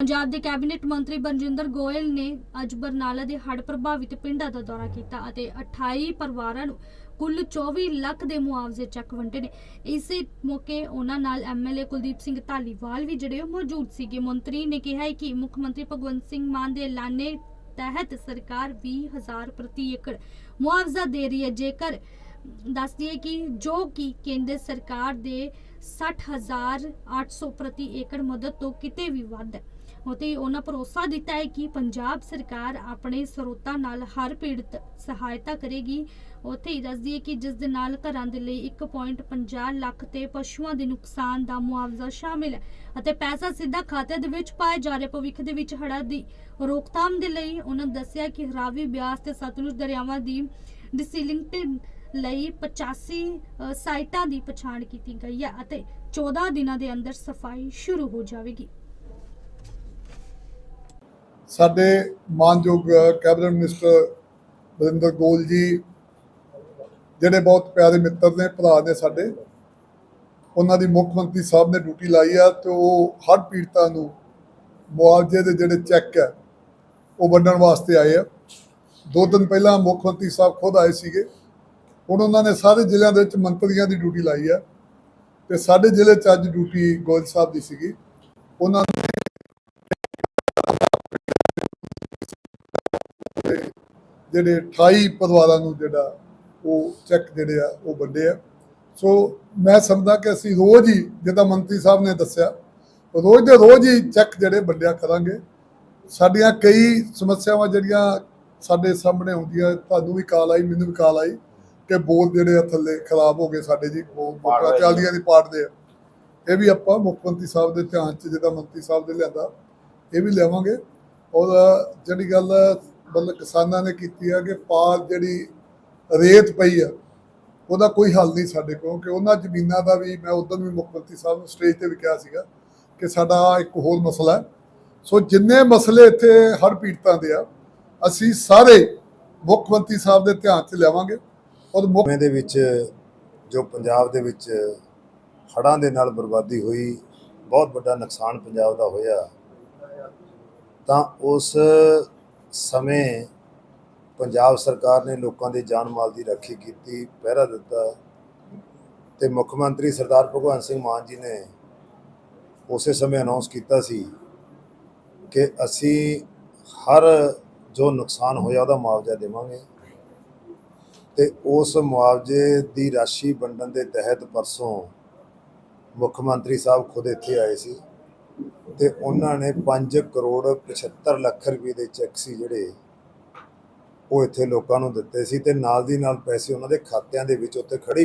ਪੰਜਾਬ ਦੇ ਕੈਬਨਿਟ ਮੰਤਰੀ ਬਰਜਿੰਦਰ ਗੋਇਲ ਨੇ ਅੱਜ ਬਰਨਾਲਾ ਦੇ ਹੜ੍ਹ ਪ੍ਰਭਾਵਿਤ ਪਿੰਡਾਂ ਦਾ ਦੌਰਾ ਕੀਤਾ ਅਤੇ 28 ਪਰਿਵਾਰਾਂ ਨੂੰ ਕੁੱਲ 24 ਲੱਖ ਦੇ ਮੁਆਵਜ਼ੇ ਚੈੱਕ ਵੰਡੇ ਨੇ। ਇਸੇ ਮੌਕੇ ਉਹਨਾਂ ਨਾਲ ਐਮਐਲਏ ਕੁਲਦੀਪ ਸਿੰਘ ਢਾਲੀਵਾਲ ਵੀ ਜਿਹੜੇ ਉਹ ਮੌਜੂਦ ਸੀਗੇ। ਮੰਤਰੀ ਨੇ ਕਿਹਾ ਕਿ ਮੁੱਖ ਮੰਤਰੀ ਭਗਵੰਤ ਸਿੰਘ ਮਾਨ ਦੇ ਐਲਾਨੇ ਤਹਿਤ ਸਰਕਾਰ 20000 ਪ੍ਰਤੀ ਏਕੜ ਮੁਆਵਜ਼ਾ ਦੇ ਰਹੀ ਹੈ। ਜੇਕਰ ਦੱਸ ਦਈਏ ਕਿ ਜੋ ਕਿ ਕੇਂਦਰ ਸਰਕਾਰ ਦੇ 60800 ਪ੍ਰਤੀ ਏਕੜ ਮਦਦ ਤੋਂ ਕਿਤੇ ਵੀ ਵੱਧ ਹੈ ਉਤੇ ਉਹਨਾਂ ਭਰੋਸਾ ਦਿੱਤਾ ਹੈ ਕਿ ਪੰਜਾਬ ਸਰਕਾਰ ਆਪਣੇ ਸਰੋਤਾਂ ਨਾਲ ਹਰ ਪੀੜਤ ਸਹਾਇਤਾ ਕਰੇਗੀ। ਉੱਥੇ ਹੀ ਦੱਸਦੀ ਹੈ ਕਿ ਜਿਸ ਦੇ ਨਾਲ ਘਰਾਂ ਦੇ ਲਈ 1.50 ਲੱਖ ਤੇ ਪਸ਼ੂਆਂ ਦੇ ਨੁਕਸਾਨ ਦਾ ਮੁਆਵਜ਼ਾ ਸ਼ਾਮਿਲ ਹੈ ਅਤੇ ਪੈਸਾ ਸਿੱਧਾ ਖਾਤੇ ਦੇ ਵਿੱਚ ਪਾਏ ਜਾ ਰਹੇ ਭਵਿੱਖ ਦੇ ਵਿੱਚ ਹੜ੍ਹਾਂ ਦੀ ਰੋਕਥਾਮ ਦੇ ਲਈ ਉਹਨਾਂ ਦੱਸਿਆ ਕਿ ਰਾਵੀ ਬਿਆਸ ਤੇ ਸਤਲੁਜ ਦਰਿਆਵਾਂ ਦੀ ਡਿਸਿਲਿੰਗਟਿੰਗ ਲਈ 85 ਸਾਈਟਾਂ ਦੀ ਪਛਾਣ ਕੀਤੀ ਗਈ ਹੈ ਅਤੇ 14 ਦਿਨਾਂ ਦੇ ਅੰਦਰ ਸਫ਼ਾਈ ਸ਼ੁਰੂ ਹੋ ਜਾਵੇਗੀ। ਸਾਡੇ ਮਾਨਯੋਗ ਕੈਬਨਿਟ ਮਿਨਿਸਟਰ ਬਰਿੰਦਰ ਗੋਲ ਜੀ, ਜਿਹੜੇ ਬਹੁਤ ਪਿਆਰੇ ਮਿੱਤਰ ਨੇ, ਭਰਾ ਨੇ ਸਾਡੇ, ਉਹਨਾਂ ਦੀ ਮੁੱਖ ਮੰਤਰੀ ਸਾਹਿਬ ਨੇ ਡਿਊਟੀ ਲਾਈ ਆ ਤੇ ਉਹ ਹਰ ਪੀੜਤਾਂ ਨੂੰ ਮੁਆਵਜ਼ੇ ਦੇ ਜਿਹੜੇ ਚੈੱਕ ਹੈ ਉਹ ਵੰਡਣ ਵਾਸਤੇ ਆਏ ਆ। ਦੋ ਦਿਨ ਪਹਿਲਾਂ ਮੁੱਖ ਮੰਤਰੀ ਸਾਹਿਬ ਖੁਦ ਆਏ ਸੀਗੇ। ਹੁਣ ਉਹਨਾਂ ਨੇ ਸਾਰੇ ਜ਼ਿਲ੍ਹਿਆਂ ਦੇ ਵਿੱਚ ਮੰਤਰੀਆਂ ਦੀ ਡਿਊਟੀ ਲਾਈ ਆ ਤੇ ਸਾਡੇ ਜ਼ਿਲ੍ਹੇ 'ਚ ਅੱਜ ਡਿਊਟੀ ਗੋਇਲ ਸਾਹਿਬ ਦੀ ਸੀਗੀ। ਉਹਨਾਂ ਜਿਹੜੇ 28 ਪਰਿਵਾਰਾਂ ਨੂੰ ਜਿਹੜਾ ਉਹ ਚੈੱਕ ਜਿਹੜੇ ਆ ਉਹ ਵੰਡੇ ਆ। ਸੋ ਮੈਂ ਸਮਝਦਾ ਕਿ ਅਸੀਂ ਰੋਜ਼ ਹੀ ਜਿੱਦਾਂ ਮੰਤਰੀ ਸਾਹਿਬ ਨੇ ਦੱਸਿਆ ਰੋਜ਼ ਦੇ ਰੋਜ਼ ਹੀ ਚੈੱਕ ਜਿਹੜੇ ਵੰਡਿਆ ਕਰਾਂਗੇ। ਸਾਡੀਆਂ ਕਈ ਸਮੱਸਿਆਵਾਂ ਜਿਹੜੀਆਂ ਸਾਡੇ ਸਾਹਮਣੇ ਆਉਂਦੀਆਂ ਤੁਹਾਨੂੰ ਵੀ ਕਾਲ ਆਈ ਮੈਨੂੰ ਵੀ ਕਾਲ ਆਈ ਕਿ ਬੋਲ ਜਿਹੜੇ ਆ ਥੱਲੇ ਖਰਾਬ ਹੋ ਗਏ ਸਾਡੇ ਜੀ ਮੋਟਰਾਂ ਚੱਲਦੀਆਂ ਦੀ ਪਾੜਦੇ ਆ। ਇਹ ਵੀ ਆਪਾਂ ਮੁੱਖ ਮੰਤਰੀ ਸਾਹਿਬ ਦੇ ਧਿਆਨ 'ਚ ਜਿੱਦਾਂ ਮੰਤਰੀ ਸਾਹਿਬ ਦੇ ਲਿਆਂਦਾ ਇਹ ਵੀ ਲਿਆਵਾਂਗੇ। ਔਰ ਜਿਹੜੀ ਗੱਲ ਮਤਲਬ ਕਿਸਾਨਾਂ ਨੇ ਕੀਤੀ ਆ ਕਿ ਪਾਰ ਜਿਹੜੀ ਰੇਤ ਪਈ ਆ, ਉਹਦਾ ਕੋਈ ਹੱਲ ਨਹੀਂ ਸਾਡੇ ਕੋਲ ਕਿ ਉਹਨਾਂ ਜ਼ਮੀਨਾਂ ਦਾ ਵੀ ਮੈਂ ਉਦੋਂ ਵੀ ਮੁੱਖ ਮੰਤਰੀ ਸਾਹਿਬ ਨੂੰ ਸਟੇਜ ਤੇ ਵੀ ਕਿਹਾ ਸੀਗਾ ਕਿ ਸਾਡਾ ਇੱਕ ਹੋਰ ਮਸਲਾ ਹੈ। ਸੋ ਜਿੰਨੇ ਮਸਲੇ ਇੱਥੇ ਹਰ ਪੀੜਤਾਂ ਦੇ ਆ, ਅਸੀਂ ਸਾਰੇ ਮੁੱਖ ਮੰਤਰੀ ਸਾਹਿਬ ਦੇ ਧਿਆਨ 'ਚ ਲਿਆਵਾਂਗੇ ਔਰ ਮੁੱਖ ਦੇ ਵਿੱਚ ਜੋ ਪੰਜਾਬ ਦੇ ਵਿੱਚ ਹੜ੍ਹਾਂ ਦੇ ਨਾਲ ਬਰਬਾਦੀ ਹੋਈ, ਬਹੁਤ ਵੱਡਾ ਨੁਕਸਾਨ ਪੰਜਾਬ ਦਾ ਹੋਇਆ, ਤਾਂ ਉਸ ਸਮੇਂ ਪੰਜਾਬ ਸਰਕਾਰ ਨੇ ਲੋਕਾਂ ਦੇ ਜਾਨ ਮਾਲ ਦੀ ਰਾਖੀ ਕੀਤੀ, ਪਹਿਰਾ ਦਿੱਤਾ ਤੇ ਮੁੱਖ ਮੰਤਰੀ ਸਰਦਾਰ ਭਗਵੰਤ ਸਿੰਘ ਮਾਨ ਜੀ ਨੇ ਉਸੇ ਸਮੇਂ ਅਨਾਉਂਸ ਕੀਤਾ ਸੀ ਕਿ ਅਸੀਂ ਹਰ ਜੋ ਨੁਕਸਾਨ ਹੋਇਆ ਉਹਦਾ ਮੁਆਵਜ਼ਾ ਦੇਵਾਂਗੇ ਤੇ ਉਸ ਮੁਆਵਜ਼ੇ ਦੀ ਰਾਸ਼ੀ ਵੰਡਣ ਦੇ ਤਹਿਤ ਪਰਸੋਂ ਮੁੱਖ ਮੰਤਰੀ ਸਾਹਿਬ ਖੁਦ ਇੱਥੇ ਆਏ ਸੀ। ਤੇ ਉਹਨਾਂ ਨੇ 5 ਕਰੋੜ 75 ਲੱਖ ਰੁਪਏ ਦੇ ਚੈੱਕ ਸੀ ਜਿਹੜੇ ਉਹ ਇੱਥੇ ਲੋਕਾਂ ਨੂੰ ਦਿੱਤੇ ਸੀ ਤੇ ਨਾਲ ਦੀ ਨਾਲ ਪੈਸੇ ਉਹਨਾਂ ਦੇ ਖਾਤਿਆਂ ਦੇ ਵਿੱਚ ਉੱਤੇ ਖੜੀ